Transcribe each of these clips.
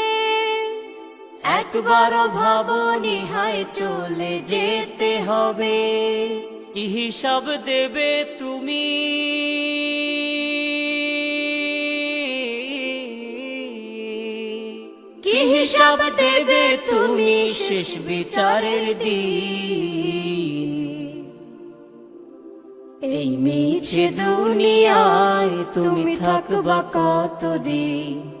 একবারও ভাবো নিহায় চলে যেতে হবে। কি হিসাব দেবে তুমি? কি হিসাব দেবে তুমি শেষ বিচারের দিন? এই মিছে দুনিয়ায় তুমি থাকবা কতদিন?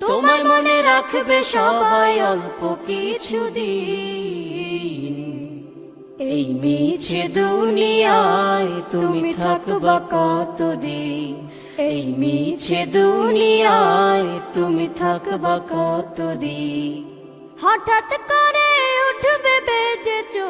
তোমার মনে রাখবে সবাই অল্প কিছু দিন এই মিছে দুনিয়ায় তুমি থাকবা কতদিন? এই মিছে দুনিয়ায় তুমি থাকবা কতদিন? হঠাৎ করে উঠবে বেজে চলে